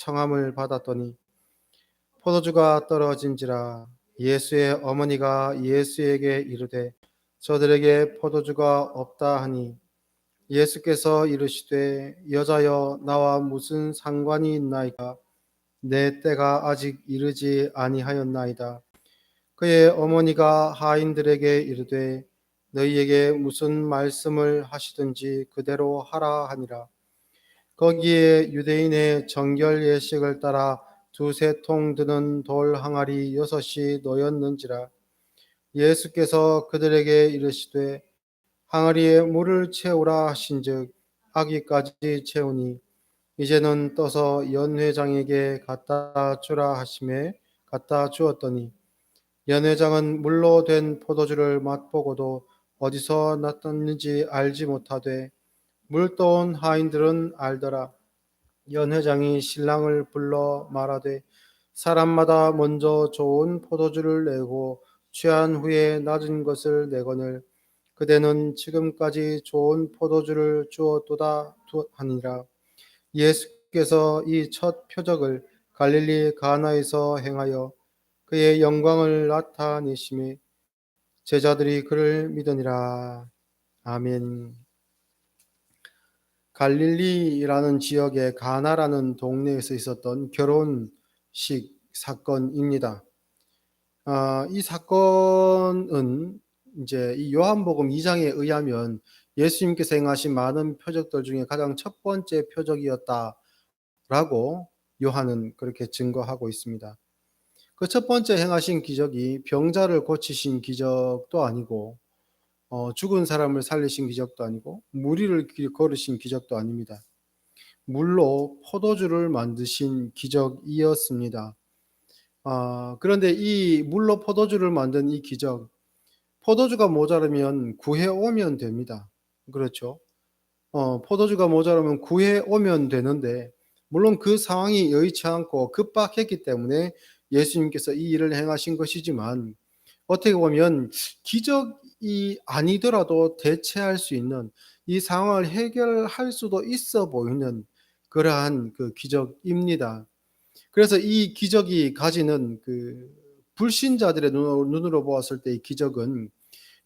청함을 받았더니 포도주가 떨어진지라 예수의 어머니가 예수에게 이르되 저들에게 포도주가 없다 하니 예수께서 이르시되 여자여 나와 무슨 상관이 있나이까? 내 때가 아직 이르지 아니하였나이다. 그의 어머니가 하인들에게 이르되 너희에게 무슨 말씀을 하시든지 그대로 하라 하니라 거기에 유대인의 정결 예식을 따라 두세 통 드는 돌 항아리 여섯이 놓였는지라 예수께서 그들에게 이르시되 항아리에 물을 채우라 하신즉 아기까지 채우니 이제는 떠서 연회장에게 갖다 주라 하심에 갖다 주었더니 연회장은 물로 된 포도주를 맛보고도 어디서 났었는지 알지 못하되 물 떠온 하인들은 알더라. 연 회장이 신랑을 불러 말하되 사람마다 먼저 좋은 포도주를 내고 취한 후에 낮은 것을 내거늘 그대는 지금까지 좋은 포도주를 주었도다 하니라. 예수께서 이 첫 표적을 갈릴리 가나에서 행하여 그의 영광을 나타내심에 제자들이 그를 믿으니라. 아멘. 갈릴리라는 지역의 가나라는 동네에서 있었던 결혼식 사건입니다. 아, 이 사건은 이제 이 요한복음 2장에 의하면 예수님께서 행하신 많은 표적들 중에 가장 첫 번째 표적이었다라고 요한은 그렇게 증거하고 있습니다. 그 첫 번째 행하신 기적이 병자를 고치신 기적도 아니고 어, 죽은 사람을 살리신 기적도 아니고 무리를 걸으신 기적도 아닙니다. 물로 포도주를 만드신 기적이었습니다. 아, 그런데 이 물로 포도주를 만든 이 기적, 포도주가 모자르면 구해 오면 됩니다. 그렇죠? 어, 포도주가 모자르면 구해 오면 되는데, 물론 그 상황이 여의치 않고 급박했기 때문에 예수님께서 이 일을 행하신 것이지만, 어떻게 보면 기적 이 아니더라도 대체할 수 있는 이 상황을 해결할 수도 있어 보이는 그러한 그 기적입니다. 그래서 이 기적이 가지는 그 불신자들의 눈으로 보았을 때 이 기적은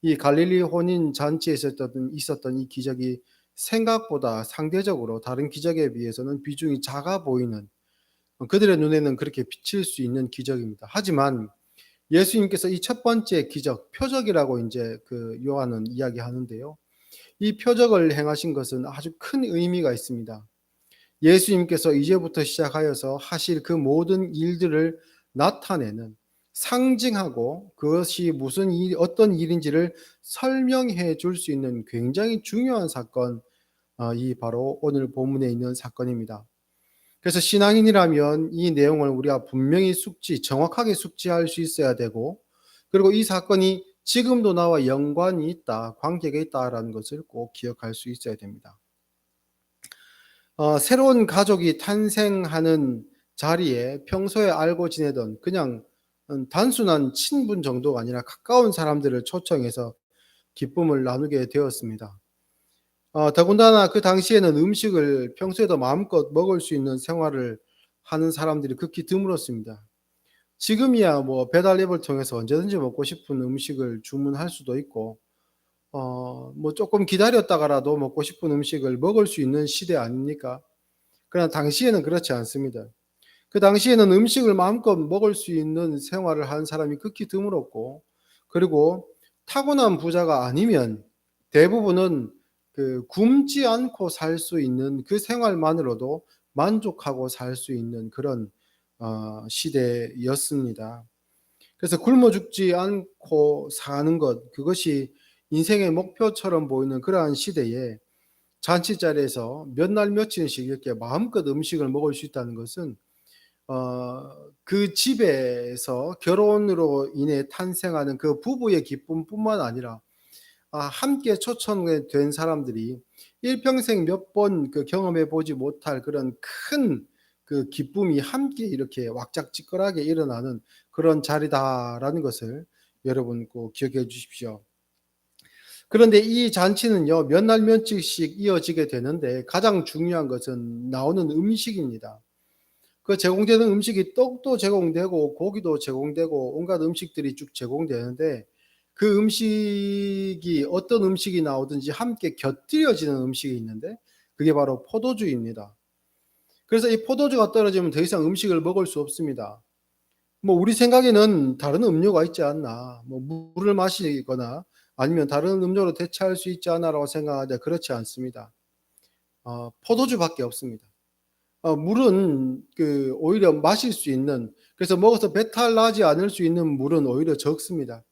이 갈릴리 혼인 잔치에 있었던, 있었던 이 기적이 생각보다 상대적으로 다른 기적에 비해서는 비중이 작아 보이는 그들의 눈에는 그렇게 비칠 수 있는 기적입니다. 하지만 예수님께서 이 첫 번째 기적, 표적이라고 이제 그 요한은 이야기하는데요. 이 표적을 행하신 것은 아주 큰 의미가 있습니다. 예수님께서 이제부터 시작하여서 하실 그 모든 일들을 나타내는 상징하고 그것이 무슨 일, 어떤 일인지를 설명해 줄 수 있는 굉장히 중요한 사건, 어, 이 바로 오늘 본문에 있는 사건입니다. 그래서 신앙인이라면 이 내용을 우리가 분명히 숙지, 정확하게 숙지할 수 있어야 되고, 그리고 이 사건이 지금도 나와 연관이 있다, 관계가 있다라는 것을 꼭 기억할 수 있어야 됩니다. 어, 새로운 가족이 탄생하는 자리에 평소에 알고 지내던 그냥 단순한 친분 정도가 아니라 가까운 사람들을 초청해서 기쁨을 나누게 되었습니다. 어, 더군다나 그 당시에는 음식을 평소에도 마음껏 먹을 수 있는 생활을 하는 사람들이 극히 드물었습니다. 지금이야 뭐 배달 앱을 통해서 언제든지 먹고 싶은 음식을 주문할 수도 있고, 어, 뭐 조금 기다렸다가라도 먹고 싶은 음식을 먹을 수 있는 시대 아닙니까? 그러나 당시에는 그렇지 않습니다. 그 당시에는 음식을 마음껏 먹을 수 있는 생활을 한 사람이 극히 드물었고, 그리고 타고난 부자가 아니면 대부분은 그 굶지 않고 살 수 있는 그 생활만으로도 만족하고 살 수 있는 그런 어, 시대였습니다. 그래서 굶어 죽지 않고 사는 것 그것이 인생의 목표처럼 보이는 그러한 시대에 잔치 자리에서 몇 날 며칠씩 이렇게 마음껏 음식을 먹을 수 있다는 것은 어, 그 집에서 결혼으로 인해 탄생하는 그 부부의 기쁨뿐만 아니라 아, 함께 초청된 사람들이 일평생 몇 번 그 경험해 보지 못할 그런 큰 그 기쁨이 함께 이렇게 왁작지껄하게 일어나는 그런 자리다라는 것을 여러분 꼭 기억해 주십시오. 그런데 이 잔치는요, 몇 날 며칠씩 이어지게 되는데 가장 중요한 것은 나오는 음식입니다. 그 제공되는 음식이 떡도 제공되고 고기도 제공되고 온갖 음식들이 쭉 제공되는데 그 음식이 어떤 음식이 나오든지 함께 곁들여지는 음식이 있는데 그게 바로 포도주입니다. 그래서 이 포도주가 떨어지면 더 이상 음식을 먹을 수 없습니다. 뭐 우리 생각에는 다른 음료가 있지 않나, 뭐 물을 마시거나 아니면 다른 음료로 대체할 수 있지 않나라고 생각하는데 그렇지 않습니다. 어, 포도주밖에 없습니다. 어, 물은 그 오히려 마실 수 있는 그래서 먹어서 배탈 나지 않을 수 있는 물은 오히려 적습니다.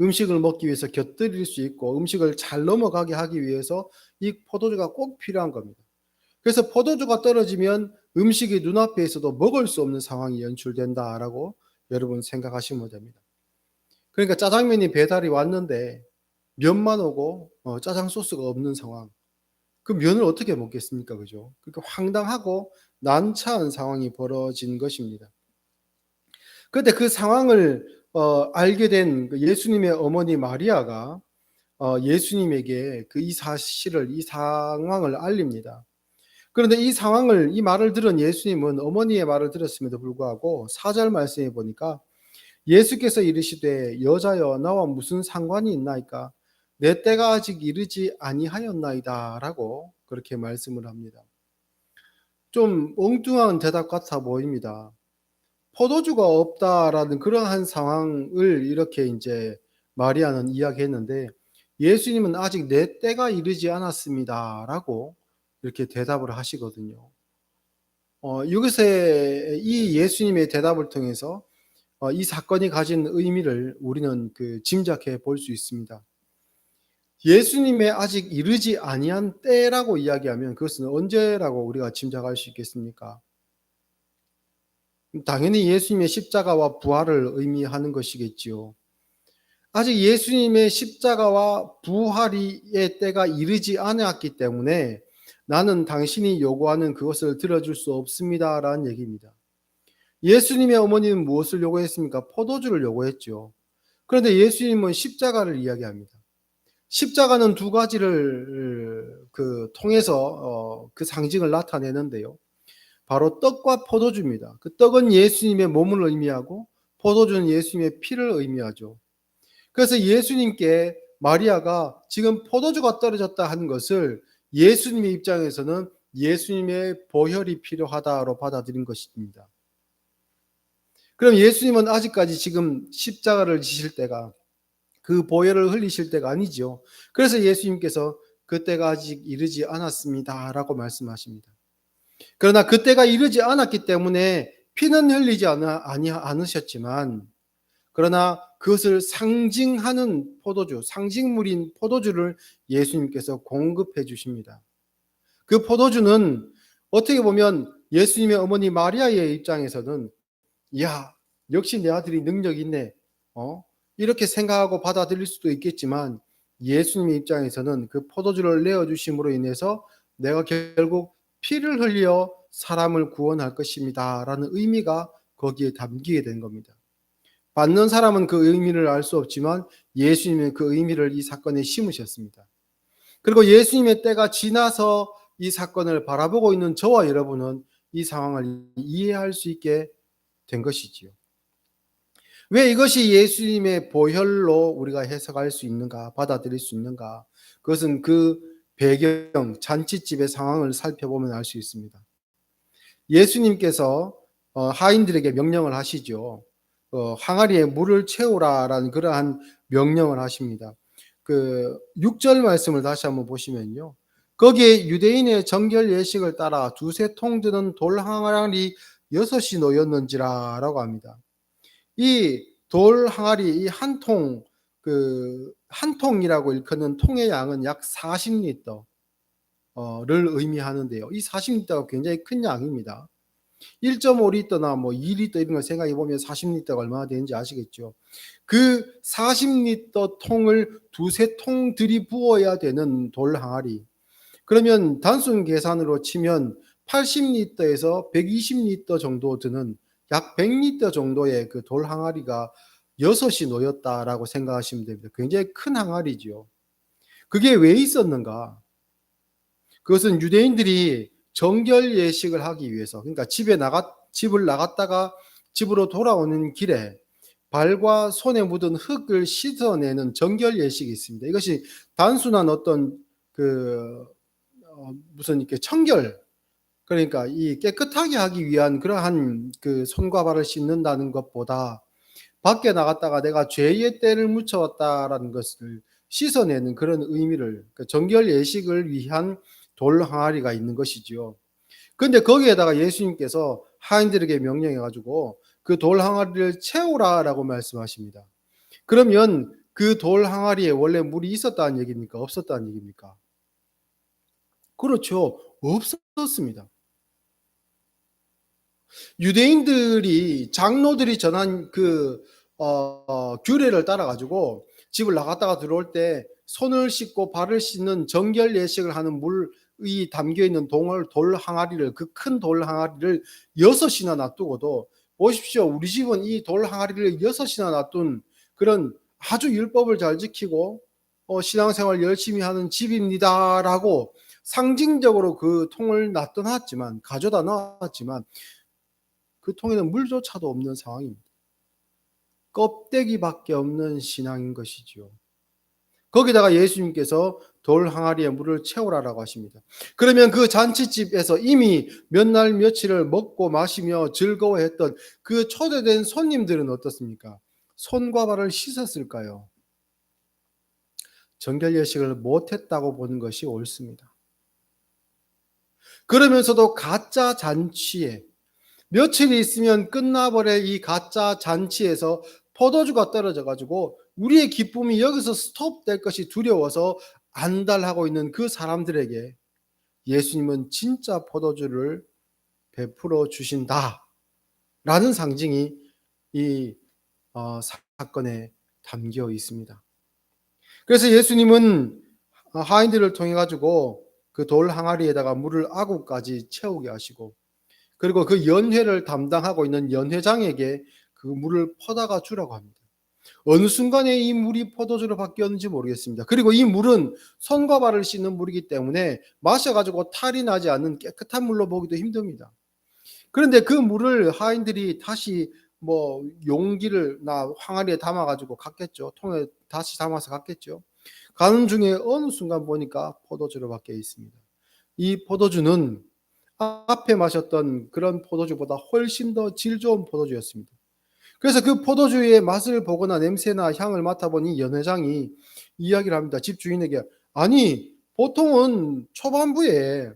음식을 먹기 위해서 곁들일 수 있고 음식을 잘 넘어가게 하기 위해서 이 포도주가 꼭 필요한 겁니다. 그래서 포도주가 떨어지면 음식이 눈앞에 있어도 먹을 수 없는 상황이 연출된다라고 여러분 생각하시면 됩니다. 그러니까 짜장면이 배달이 왔는데 면만 오고 어, 짜장 소스가 없는 상황. 그 면을 어떻게 먹겠습니까? 그죠? 그러니까 황당하고 난처한 상황이 벌어진 것입니다. 그런데 그 상황을 어, 알게 된그 예수님의 어머니 마리아가 어, 예수님에게 그 이 사실을 이 상황을 알립니다. 그런데 이 상황을 이 말을 들은 예수님은 어머니의 말을 들었음에도 불구하고 사절 말씀에 보니까 예수께서 이르시되 여자여 나와 무슨 상관이 있나이까 내 때가 아직 이르지 아니하였나이다라고 그렇게 말씀을 합니다. 좀 엉뚱한 대답 같아 보입니다. 포도주가 없다라는 그러한 상황을 이렇게 이제 마리아는 이야기했는데 예수님은 아직 내 때가 이르지 않았습니다라고 이렇게 대답을 하시거든요. 어, 여기서 이 예수님의 대답을 통해서 어, 이 사건이 가진 의미를 우리는 그 짐작해 볼 수 있습니다. 예수님의 아직 이르지 아니한 때라고 이야기하면 그것은 언제라고 우리가 짐작할 수 있겠습니까? 당연히 예수님의 십자가와 부활을 의미하는 것이겠지요. 아직 예수님의 십자가와 부활의 때가 이르지 않았기 때문에 나는 당신이 요구하는 그것을 들어줄 수 없습니다 라는 얘기입니다. 예수님의 어머니는 무엇을 요구했습니까? 포도주를 요구했죠. 그런데 예수님은 십자가를 이야기합니다. 십자가는 두 가지를 그 통해서 어, 그 상징을 나타내는데요. 바로 떡과 포도주입니다. 그 떡은 예수님의 몸을 의미하고 포도주는 예수님의 피를 의미하죠. 그래서 예수님께 마리아가 지금 포도주가 떨어졌다 하는 것을 예수님의 입장에서는 예수님의 보혈이 필요하다로 받아들인 것입니다. 그럼 예수님은 아직까지 지금 십자가를 지실 때가 그 보혈을 흘리실 때가 아니죠. 그래서 예수님께서 그때가 아직 이르지 않았습니다라고 말씀하십니다. 그러나 그때가 이르지 않았기 때문에 피는 흘리지 않아, 아니, 않으셨지만 그러나 그것을 상징하는 포도주, 상징물인 포도주를 예수님께서 공급해 주십니다. 그 포도주는 어떻게 보면 예수님의 어머니 마리아의 입장에서는 야, 역시 내 아들이 능력 있네. 어? 이렇게 생각하고 받아들일 수도 있겠지만 예수님의 입장에서는 그 포도주를 내어 주심으로 인해서 내가 결국 피를 흘려 사람을 구원할 것입니다 라는 의미가 거기에 담기게 된 겁니다. 받는 사람은 그 의미를 알 수 없지만 예수님은 그 의미를 이 사건에 심으셨습니다. 그리고 예수님의 때가 지나서 이 사건을 바라보고 있는 저와 여러분은 이 상황을 이해할 수 있게 된 것이지요. 왜 이것이 예수님의 보혈로 우리가 해석할 수 있는가, 받아들일 수 있는가? 그것은 그 배경, 잔치집의 상황을 살펴보면 알 수 있습니다. 예수님께서 어, 하인들에게 명령을 하시죠. 어, 항아리에 물을 채우라라는 그러한 명령을 하십니다. 그 6절 말씀을 다시 한번 보시면요. 거기에 유대인의 정결 예식을 따라 두세 통 드는 돌 항아리 여섯이 놓였는지라라고 합니다. 이 돌 항아리 이 한 통, 그, 한 통이라고 일컫는 통의 양은 약 40리터를 의미하는데요. 이 40리터가 굉장히 큰 양입니다. 1.5리터나 뭐 2리터 이런 걸 생각해 보면 40리터가 얼마나 되는지 아시겠죠. 그 40리터 통을 두세 통 들이부어야 되는 돌 항아리. 그러면 단순 계산으로 치면 80리터에서 120리터 정도 드는 약 100리터 정도의 그 돌 항아리가 여섯이 놓였다라고 생각하시면 됩니다. 굉장히 큰 항아리죠. 그게 왜 있었는가? 그것은 유대인들이 정결 예식을 하기 위해서 그러니까 집에 나갔 집을 나갔다가 집으로 돌아오는 길에 발과 손에 묻은 흙을 씻어내는 정결 예식이 있습니다. 이것이 단순한 어떤 그 어, 무슨 이렇게 청결 그러니까 이 깨끗하게 하기 위한 그러한 그 손과 발을 씻는다는 것보다 밖에 나갔다가 내가 죄의 때를 묻혀왔다라는 것을 씻어내는 그런 의미를 그 정결 예식을 위한 돌 항아리가 있는 것이지요. 근데 거기에다가 예수님께서 하인들에게 명령해 가지고 그 돌 항아리를 채우라라고 말씀하십니다. 그러면 그 돌 항아리에 원래 물이 있었다는 얘기입니까? 없었다는 얘기입니까? 그렇죠. 없었습니다. 유대인들이 장로들이 전한 그 어, 어, 규례를 따라 가지고 집을 나갔다가 들어올 때 손을 씻고 발을 씻는 정결 예식을 하는 물이 담겨 있는 동을 돌 항아리를 그 큰 돌 항아리를 여섯이나 놔두고도 보십시오. 우리 집은 이 돌 항아리를 여섯이나 놔둔 그런 아주 율법을 잘 지키고 어, 신앙생활 열심히 하는 집입니다라고 상징적으로 그 통을 놔둬놨지만 가져다 놨지만 그 통에는 물조차도 없는 상황입니다. 껍데기밖에 없는 신앙인 것이지요. 거기다가 예수님께서 돌 항아리에 물을 채우라라고 하십니다. 그러면 그 잔치집에서 이미 몇 날 며칠을 먹고 마시며 즐거워했던 그 초대된 손님들은 어떻습니까? 손과 발을 씻었을까요? 정결 예식을 못했다고 보는 것이 옳습니다. 그러면서도 가짜 잔치에 며칠이 있으면 끝나버릴 이 가짜 잔치에서 포도주가 떨어져 가지고 우리의 기쁨이 여기서 스톱될 것이 두려워서 안달하고 있는 그 사람들에게 예수님은 진짜 포도주를 베풀어 주신다. 라는 상징이 이 어, 사건에 담겨 있습니다. 그래서 예수님은 하인들을 통해 가지고 그 돌 항아리에다가 물을 아구까지 채우게 하시고 그리고 그 연회를 담당하고 있는 연회장에게 그 물을 퍼다가 주라고 합니다. 어느 순간에 이 물이 포도주로 바뀌었는지 모르겠습니다. 그리고 이 물은 손과 발을 씻는 물이기 때문에 마셔가지고 탈이 나지 않는 깨끗한 물로 보기도 힘듭니다. 그런데 그 물을 하인들이 다시 뭐 용기를 나 항아리에 담아가지고 갔겠죠. 통에 다시 담아서 갔겠죠. 가는 중에 어느 순간 보니까 포도주로 바뀌어 있습니다. 이 포도주는 앞에 마셨던 그런 포도주보다 훨씬 더 질 좋은 포도주였습니다. 그래서 그 포도주의 맛을 보거나 냄새나 향을 맡아보니 연회장이 이야기를 합니다. 집 주인에게 아니 보통은 초반부에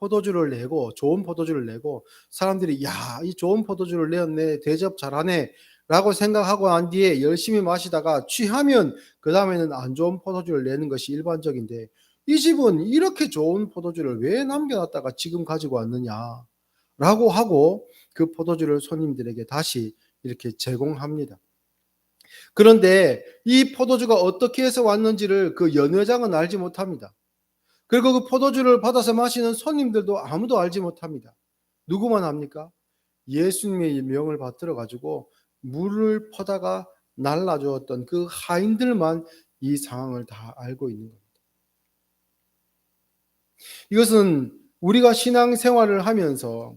포도주를 내고 좋은 포도주를 내고 사람들이 야 이 좋은 포도주를 내었네 대접 잘하네 라고 생각하고 난 뒤에 열심히 마시다가 취하면 그 다음에는 안 좋은 포도주를 내는 것이 일반적인데 이 집은 이렇게 좋은 포도주를 왜 남겨놨다가 지금 가지고 왔느냐 라고 하고 그 포도주를 손님들에게 다시 이렇게 제공합니다. 그런데 이 포도주가 어떻게 해서 왔는지를 그 연회장은 알지 못합니다. 그리고 그 포도주를 받아서 마시는 손님들도 아무도 알지 못합니다. 누구만 합니까? 예수님의 명을 받들어 가지고 물을 퍼다가 날라주었던 그 하인들만 이 상황을 다 알고 있는 겁니다. 이것은 우리가 신앙 생활을 하면서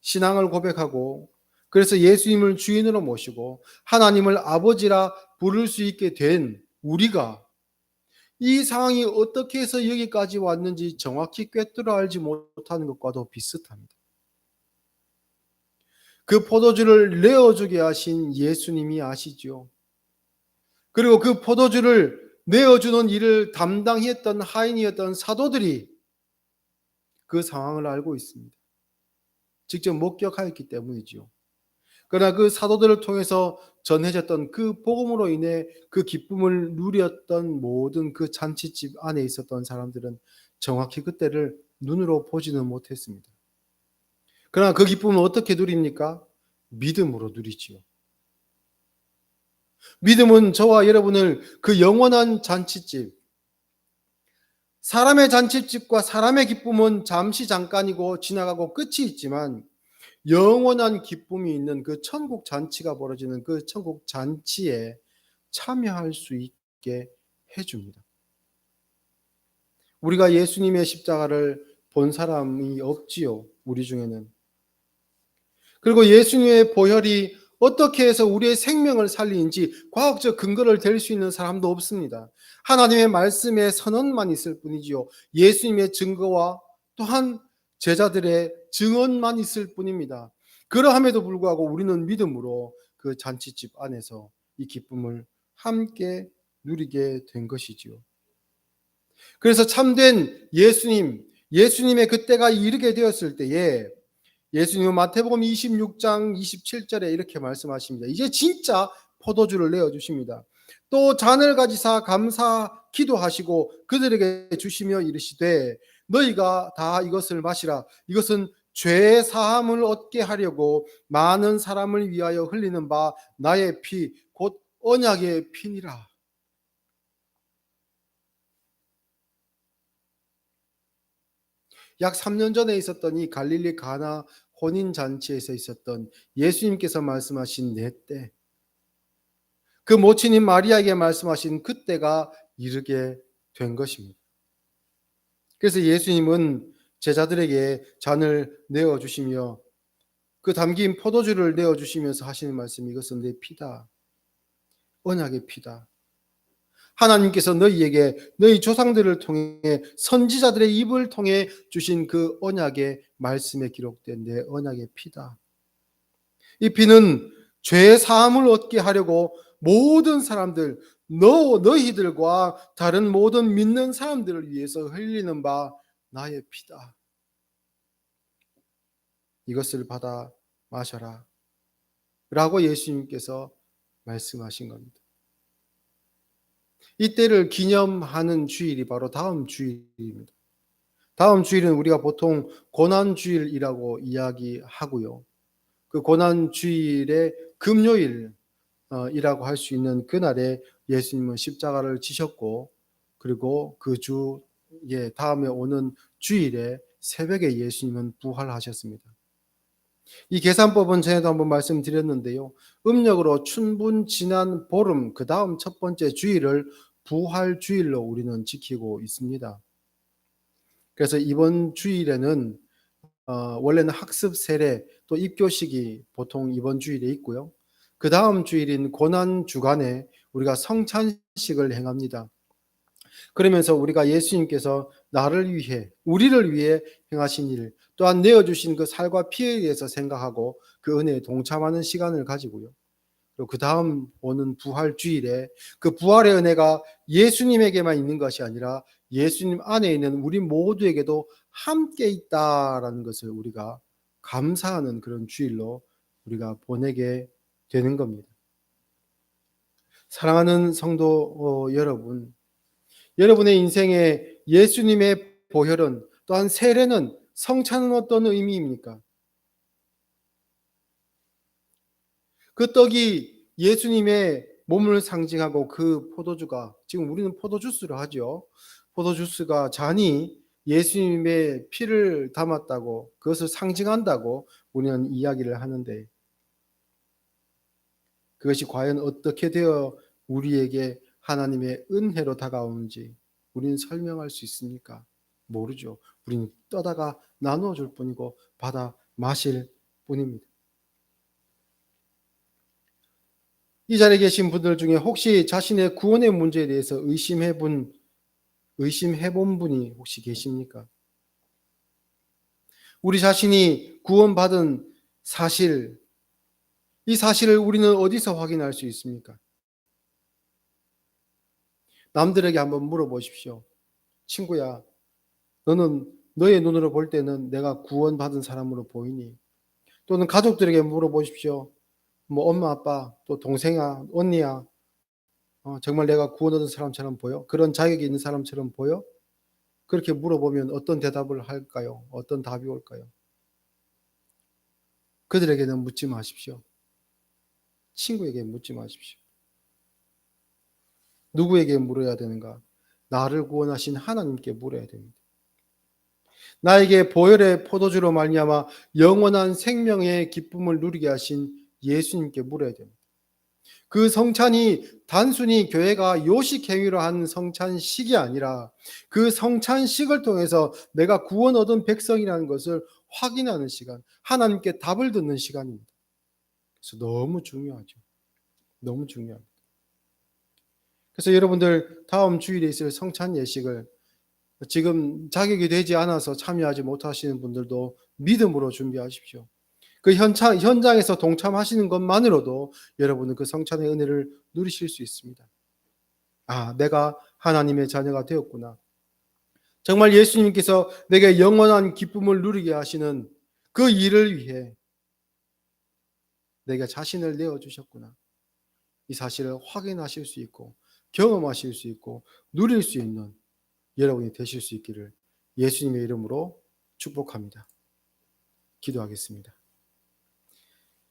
신앙을 고백하고 그래서 예수님을 주인으로 모시고 하나님을 아버지라 부를 수 있게 된 우리가 이 상황이 어떻게 해서 여기까지 왔는지 정확히 꿰뚫어 알지 못하는 것과도 비슷합니다. 그 포도주를 내어주게 하신 예수님이 아시죠. 그리고 그 포도주를 내어주는 일을 담당했던 하인이었던 사도들이 그 상황을 알고 있습니다. 직접 목격하였기 때문이지요. 그러나 그 사도들을 통해서 전해졌던 그 복음으로 인해 그 기쁨을 누렸던 모든 그 잔치집 안에 있었던 사람들은 정확히 그때를 눈으로 보지는 못했습니다. 그러나 그 기쁨을 어떻게 누립니까? 믿음으로 누리지요. 믿음은 저와 여러분을 그 영원한 잔치집, 사람의 잔치집과 사람의 기쁨은 잠시 잠깐이고 지나가고 끝이 있지만 영원한 기쁨이 있는 그 천국 잔치가 벌어지는 그 천국 잔치에 참여할 수 있게 해줍니다. 우리가 예수님의 십자가를 본 사람이 없지요. 우리 중에는. 그리고 예수님의 보혈이 어떻게 해서 우리의 생명을 살리는지 과학적 근거를 댈 수 있는 사람도 없습니다. 하나님의 말씀에 선언만 있을 뿐이지요. 예수님의 증거와 또한 제자들의 증언만 있을 뿐입니다. 그러함에도 불구하고 우리는 믿음으로 그 잔치집 안에서 이 기쁨을 함께 누리게 된 것이지요. 그래서 참된 예수님, 예수님의 그때가 이르게 되었을 때에 예수님은 마태복음 26장 27절에 이렇게 말씀하십니다. 이제 진짜 포도주를 내어 주십니다. 또 잔을 가지사 감사 기도하시고 그들에게 주시며 이르시되 너희가 다 이것을 마시라. 이것은 죄 사함을 얻게 하려고 많은 사람을 위하여 흘리는 바 나의 피 곧 언약의 피니라. 약 3년 전에 있었던 이 갈릴리 가나 혼인 잔치에서 있었던 예수님께서 말씀하신 내 때, 그 모친인 마리아에게 말씀하신 그때가 이르게 된 것입니다. 그래서 예수님은 제자들에게 잔을 내어 주시며 그 담긴 포도주를 내어 주시면서 하시는 말씀이 이것은 내 피다. 언약의 피다. 하나님께서 너희에게 너희 조상들을 통해 선지자들의 입을 통해 주신 그 언약의 말씀에 기록된 내 언약의 피다. 이 피는 죄 사함을 얻게 하려고 모든 사람들 너 너희들과 다른 모든 믿는 사람들을 위해서 흘리는 바 나의 피다. 이것을 받아 마셔라. 라고 예수님께서 말씀하신 겁니다. 이때를 기념하는 주일이 바로 다음 주일입니다. 다음 주일은 우리가 보통 고난 주일이라고 이야기하고요. 그 고난 주일의 금요일이라고 할 수 있는 그날에 예수님은 십자가를 지셨고 그리고 그 주에 다음에 오는 주일에 새벽에 예수님은 부활하셨습니다. 이 계산법은 전에도 한번 말씀드렸는데요. 음력으로 춘분 지난 보름 그 다음 첫 번째 주일을 부활 주일로 우리는 지키고 있습니다. 그래서 이번 주일에는 어, 원래는 학습 세례 또 입교식이 보통 이번 주일에 있고요. 그 다음 주일인 고난 주간에 우리가 성찬식을 행합니다. 그러면서 우리가 예수님께서 나를 위해 우리를 위해 행하신 일 또한 내어 주신 그 살과 피에 의해서 생각하고 그 은혜에 동참하는 시간을 가지고요. 그리고 그 다음 오는 부활 주일에 그 부활의 은혜가 예수님에게만 있는 것이 아니라 예수님 안에 있는 우리 모두에게도 함께 있다라는 것을 우리가 감사하는 그런 주일로 우리가 보내게 되는 겁니다. 사랑하는 성도 어, 여러분, 여러분의 인생에 예수님의 보혈은 또한 세례는 성찬은 어떤 의미입니까? 그 떡이 예수님의 몸을 상징하고 그 포도주가 지금 우리는 포도주스를 하죠. 포도주스가 잔이 예수님의 피를 담았다고 그것을 상징한다고 우리는 이야기를 하는데 그것이 과연 어떻게 되어 우리에게 하나님의 은혜로 다가오는지 우리는 설명할 수 있습니까? 모르죠. 우리는 떠다가 나누어 줄 뿐이고 받아 마실 뿐입니다. 이 자리에 계신 분들 중에 혹시 자신의 구원의 문제에 대해서 의심해 본 의심해 본 분이 혹시 계십니까? 우리 자신이 구원받은 사실 이 사실을 우리는 어디서 확인할 수 있습니까? 남들에게 한번 물어보십시오. 친구야, 너는 너의 눈으로 볼 때는 내가 구원받은 사람으로 보이니? 또는 가족들에게 물어보십시오. 뭐 엄마, 아빠, 또 동생아, 언니야, 어, 정말 내가 구원 얻은 사람처럼 보여? 그런 자격이 있는 사람처럼 보여? 그렇게 물어보면 어떤 대답을 할까요? 어떤 답이 올까요? 그들에게는 묻지 마십시오. 친구에게 묻지 마십시오. 누구에게 물어야 되는가? 나를 구원하신 하나님께 물어야 됩니다. 나에게 보혈의 포도주로 말미암아 영원한 생명의 기쁨을 누리게 하신 예수님께 물어야 됩니다. 그 성찬이 단순히 교회가 요식 행위로 한 성찬식이 아니라 그 성찬식을 통해서 내가 구원 얻은 백성이라는 것을 확인하는 시간, 하나님께 답을 듣는 시간입니다. 그래서 너무 중요하죠. 너무 중요합니다. 그래서 여러분들 다음 주일에 있을 성찬 예식을 지금 자격이 되지 않아서 참여하지 못하시는 분들도 믿음으로 준비하십시오. 그 현장, 현장에서 동참하시는 것만으로도 여러분은 그 성찬의 은혜를 누리실 수 있습니다. 아, 내가 하나님의 자녀가 되었구나. 정말 예수님께서 내게 영원한 기쁨을 누리게 하시는 그 일을 위해 내가 자신을 내어주셨구나. 이 사실을 확인하실 수 있고 경험하실 수 있고 누릴 수 있는 여러분이 되실 수 있기를 예수님의 이름으로 축복합니다. 기도하겠습니다.